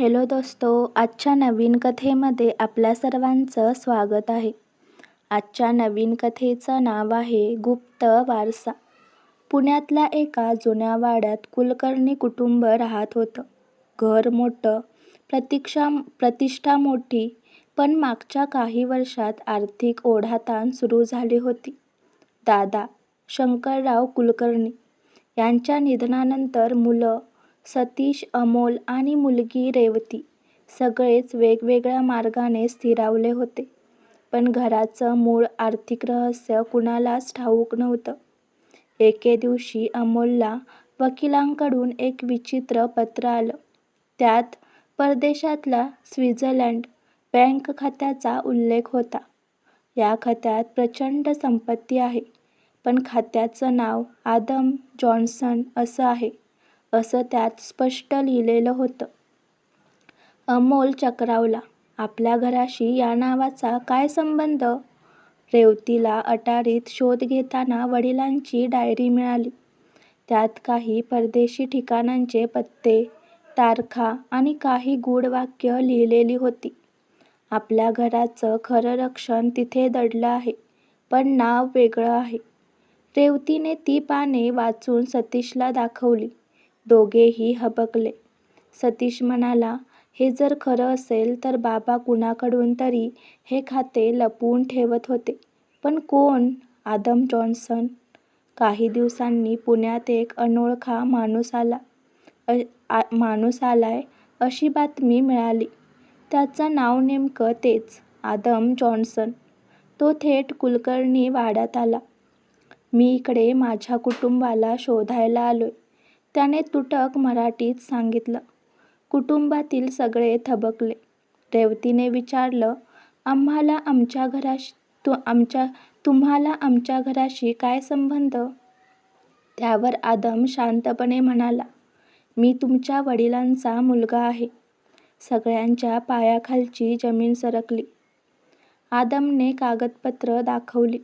Hello दोस्तो आजच्या नवीन कथेमध्ये आपल्या सर्वांचं स्वागत आहे. आजच्या नवीन कथेचं नाव आहे गुप्त वारसा. पुण्यातल्या एका जुन्या वाड्यात कुलकर्णी कुटुंब राहत होतं. घर मोठं प्रतीक्षा प्रतिष्ठा मोठी पण मागच्या काही वर्षात आर्थिक ओढाताण सुरू झाली होती. दादा शंकरराव कुलकर्णी यांच्या निधनानंतर मुलं सतीश अमोल आणि मुलगी रेवती सगळेच वेगवेगळ्या मार्गाने स्थिरावले होते. पण घराचं मूळ आर्थिक रहस्य कुणालाच ठाऊक नव्हतं. एके दिवशी अमोलला वकिलांकडून एक विचित्र पत्र आलं. त्यात परदेशातल्या स्वित्झर्लंड बँक खात्याचा उल्लेख होता. या खात्यात प्रचंड संपत्ती आहे पण खात्याचं नाव आदम जॉन्सन असं आहे. असं त्यात स्पष्ट लिहिलेलं होतं. अमोल चक्रावला आपल्या घराशी या नावाचा काय संबंध रेवतीला अटारीत शोध घेताना वडिलांची डायरी मिळाली. त्यात काही परदेशी ठिकाणांचे पत्ते तारखा आणि काही गूढ वाक्य लिहिलेली होती. आपल्या घराचं खरं रक्षण तिथे दडलं आहे पण नाव वेगळं आहे रेवतीने ती पाने वाचून सतीशला दाखवली. दोघेही हबकले. सतीश म्हणाला हे जर खरं असेल तर बाबा कुणाकडून तरी हे खाते लपवून ठेवत होते. पण कोण? Adam Johnson. काही दिवसांनी पुण्यात एक अनोळखा माणूस आला. माणूस आलाय अशी बातमी मिळाली. त्याचं नाव नेमकं तेच आदम जॉन्सन. तो थेट कुलकर्णी वाड्यात आला. मी इकडे माझ्या कुटुंबाला शोधायला आलोय. त्याने तुटक मराठीत सांगितलं. कुटुंबातील सगळे थबकले. रेवतीने विचारलं आम्हाला आमच्या घराशी आमच्या तुम्हाला आमच्या घराशी काय संबंध? त्यावर आदम शांतपणे म्हणाला मी तुमच्या वडिलांचा मुलगा आहे. सगळ्यांच्या पायाखालची जमीन सरकली. आदमने कागदपत्र दाखवली.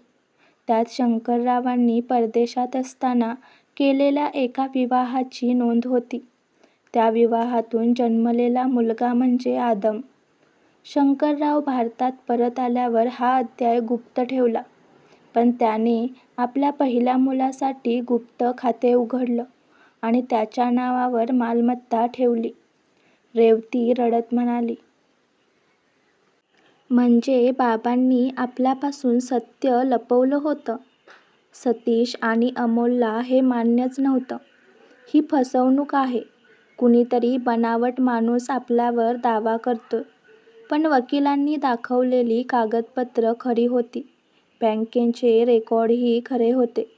त्यात शंकररावांनी परदेशात असताना केलेल्या एका विवाहाची नोंद होती. त्या विवाहातून जन्मलेला मुलगा म्हणजे आदम. शंकरराव भारतात परत आल्यावर हा अध्याय गुप्त ठेवला. पण त्याने आपल्या पहिल्या मुलासाठी गुप्त खाते उघडलं आणि त्याच्या नावावर मालमत्ता ठेवली. रेवती रडत म्हणाली म्हणजे बाबांनी आपल्यापासून सत्य लपवलं होतं. सतीश आणि अमोलला हे मान्यच नव्हतं. ही फसवणूक आहे. कुणीतरी बनावट माणूस आपल्यावर दावा करतोय. पण वकिलांनी दाखवलेली कागदपत्र खरी होती. बँकेचे रेकॉर्डही खरे होते.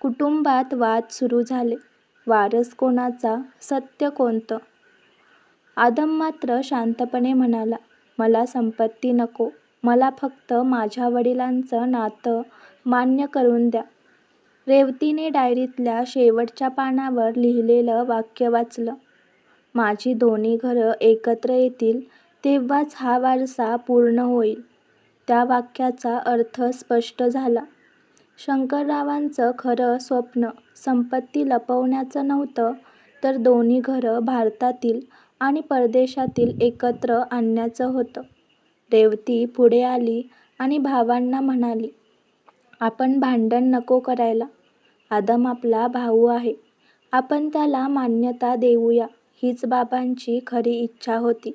कुटुंबात वाद सुरू झाले. वारस कोणाचा? सत्य कोणतं? आदम मात्र शांतपणे म्हणाला मला संपत्ती नको. मला फक्त माझ्या वडिलांचं नातं मान्य करून द्या. रेवतीने डायरीतल्या शेवटच्या पानावर लिहिलेलं वाक्य वाचलं. माझी दोन्ही घरं एकत्र येतील तेव्हाच हा वारसा पूर्ण होईल. त्या वाक्याचा अर्थ स्पष्ट झाला. शंकररावांचं खरं स्वप्न संपत्ती लपवण्याचं नव्हतं तर दोन्ही घरं भारतातील आणि परदेशातील एकत्र आणण्याचं होतं. रेवती पुढे आली आणि भावांना म्हणाली आपण भांडण नको करायला. आदम आपला भाऊ आहे. आपण त्याला मान्यता देऊया. हीच बाबांची खरी इच्छा होती.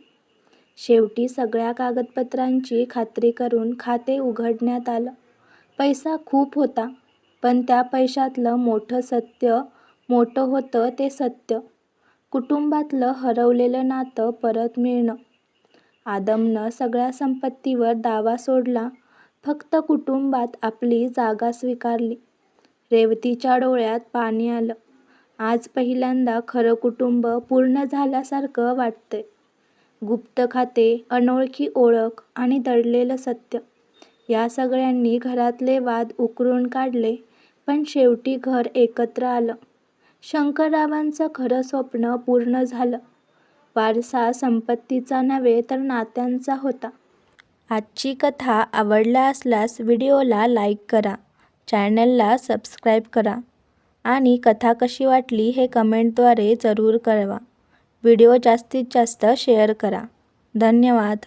शेवटी सगळ्या कागदपत्रांची खात्री करून खाते उघडण्यात आलं. पैसा खूप होता पण त्या पैशातलं मोठं सत्य मोठं होतं ते सत्य. कुटुंबातलं हरवलेलं नातं परत मिळणं. आदमनं सगळ्या संपत्तीवर दावा सोडला फक्त कुटुंबात आपली जागा स्वीकारली. रेवतीच्या डोळ्यात पाणी आलं. आज पहिल्यांदा खरं कुटुंब पूर्ण झाल्यासारखं वाटतंय. गुप्त खाते अनोळखी ओळख आणि दडलेलं सत्य. या सगळ्यांनी घरातले वाद उकरून काढले पण शेवटी घर एकत्र आलं. शंकररावांचं खरं स्वप्न पूर्ण झालं. वारसा संपत्तीचा नव्हे तर नात्यांचा होता. आजची कथा आवडला असल्यास व्हिडिओला लाईक करा चॅनलला सबस्क्राईब करा आणि कथा कशी वाटली हे कमेंटद्वारे जरूर कळवा. व्हिडिओ जास्तीत जास्त शेअर करा. धन्यवाद.